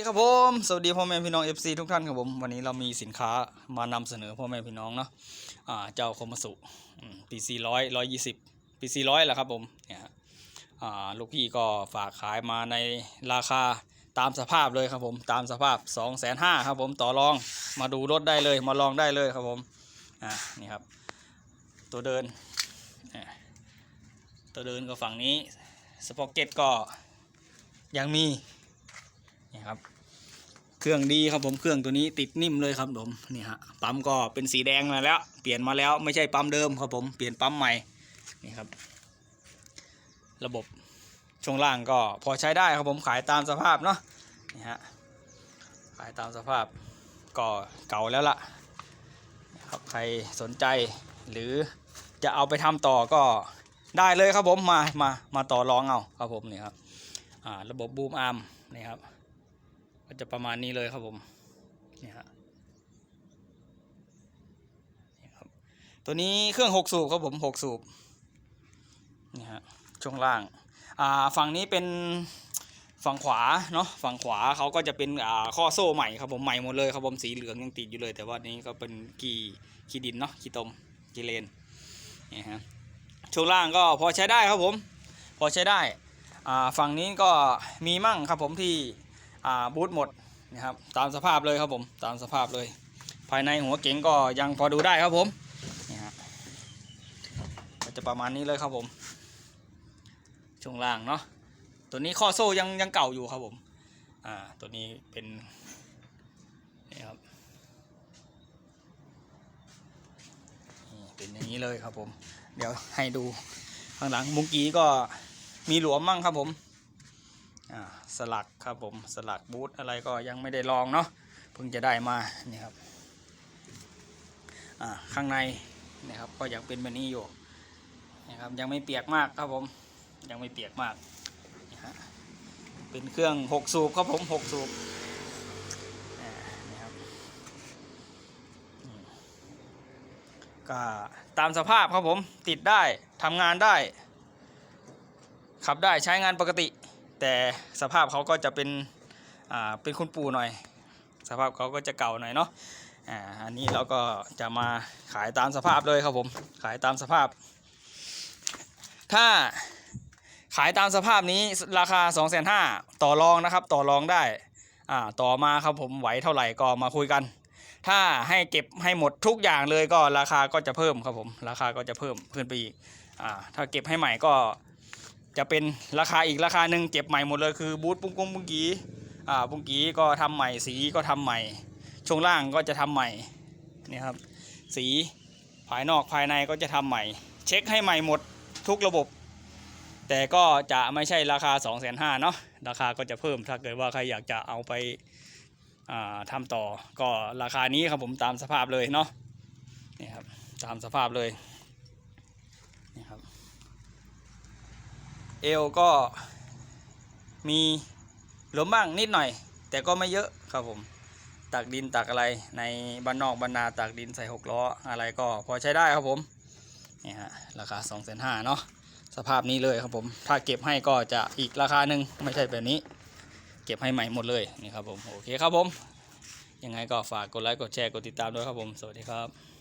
ดีครับผมสวัสดีพ่อแม่พี่น้อง FC ทุกท่านครับผมวันนี้เรามีสินค้ามานำเสนอพ่อแม่พี่น้องเนาะอ่าเจ้าคมสุปีซีร้อยร้อยยี่สิบปีซีร้อยแหละครับผมเนี่ยอ่าลูกพี่ก็ฝากขายมาในราคาตามสภาพเลยครับผมตามสภาพ2องแสนห้าครับผมต่อรองมาดูรถได้เลยมาลองได้เลยครับผมอ่านี่ครับ ตัวเดิน ตัวเดินก็ฝั่งนี้สปอเก็ตก็ยังมี ครับ เครื่องดีครับผมเครื่องตัวนี้ติดนิ่มเลยครับผมนี่ฮะปั๊มก็เป็นสีแดงมาแล้ว เปลี่ยนมาแล้วไม่ใช่ปั๊มเดิมครับผมเปลี่ยนปั๊มใหม่นี่ครับ ระบบช่วงล่างก็พอใช้ได้ครับผมขายตามสภาพเนาะนี่ฮะขายตามสภาพก็เก่าแล้วล่ะนะครับใครสนใจหรือจะเอาไปทำต่อก็ได้เลยครับผมมามามาต่อรองเอาครับผมนี่ครับอ่าระบบบูมอาร์มนี่ครับ ก็จะประมาณนี้เลยครับผมนี่ฮะนี่ครับตัวนี้เครื่องหกสูบครับผมหกสูบนี่ฮะช่วงล่างอ่าฝั่งนี้เป็นฝั่งขวาเนาะฝั่งขวาเขาก็จะเป็นอ่าข้อโซ่ใหม่ครับผมใหม่หมดเลยครับผมสีเหลืองยังติดอยู่เลย แต่ว่านี้ก็เป็นกีกีดินเนาะกีตมกีเลนนี่ฮะช่วงล่างก็พอใช้ได้ครับผม พอใช้ได้อ่าฝั่งนี้ก็มีมั่งครับผมที่ บูทหมดนะครับตามสภาพเลยครับผมตามสภาพเลย ภายในหัวเก๋งก็ยังพอดูได้ครับผมนี่ฮะก็จะประมาณนี้เลยครับผมช่วงล่างเนาะตัวนี้ข้อโซ่ยังยังเก่าอยู่ครับผมอ่าตัวนี้เป็นนี่ครับเป็นอย่างนี้เลยครับผม เดี๋ยวให้ดูข้างหลังมุงกี้ก็มีหลวมมั่งครับผม สลักครับผมสลักบูทอะไรก็ยังไม่ได้ลองเนาะเพิ่งจะได้มานี่ครับข้างในนี่ครับก็ยังเป็นแบบนี้อยู่นี่ครับยังไม่เปียกมากครับผมยังไม่เปียกมากเป็นเครื่องหกสูบครับผมหกสูบก็ตามสภาพครับผมติดได้ทำงานได้ ขับได้ใช้งานปกติ แต่สภาพเขาก็จะเป็นอ่าเป็นคุณปู่หน่อย สภาพเขาก็จะเก่าหน่อยเนาะอ่าอันนี้เราก็จะมาขายตามสภาพเลยครับผมขายตามสภาพ ถ้าขายตามสภาพนี้ราคา 2 5 0 0 0ต่อรองนะครับ ต่อรองได้อ่าต่อมาครับผมไหวเท่าไหร่ก็มาคุยกัน ถ้าให้เก็บให้หมดทุกอย่างเลยก็ราคาก็จะเพิ่มครับผมราคาก็จะเพิ่มขึ้นไปอีกอ่าถ้าเก็บให้ใหม่ก็ จะเป็นราคาอีกราคาหนึ่งเก็บใหม่หมดเลยคือบูธปุ้งกุ้งปุ้งกีอ่าปุ้งกีก็ทำใหม่สีก็ทำใหม่ ช่วงล่างก็จะทำใหม่นี่ครับสีภายนอกภายในก็จะทำใหม่ เช็คให้ใหม่หมดทุกระบบ แต่ก็จะไม่ใช่ราคา 2 5 0 0 0เนาะราคาก็จะเพิ่มถ้าเกิดว่าใครอยากจะเอาไปอ่าทำต่อก็ราคานี้ครับผมตามสภาพเลยเนาะนี่ครับตามสภาพเลยนี่ครับ เอวก็มีหลวมบ้างนิดหน่อย แต่ก็ไม่เยอะครับผมตักดินตักอะไรในบ้านนอกบ้านนาตักดินใส่หกล้ออะไรก็พอใช้ได้ครับผมนี่ฮะราคา2องแสนห้าเนาะสภาพนี้เลยครับผมถ้าเก็บให้ก็จะอีกราคาหนึ่งไม่ใช่แบบนี้ เก็บให้ใหม่หมดเลยนี่ครับผมโอเคครับผมยังไงก็ฝากกดไลค์กดแชร์กดติดตามด้วยครับผมสวัสดีครับ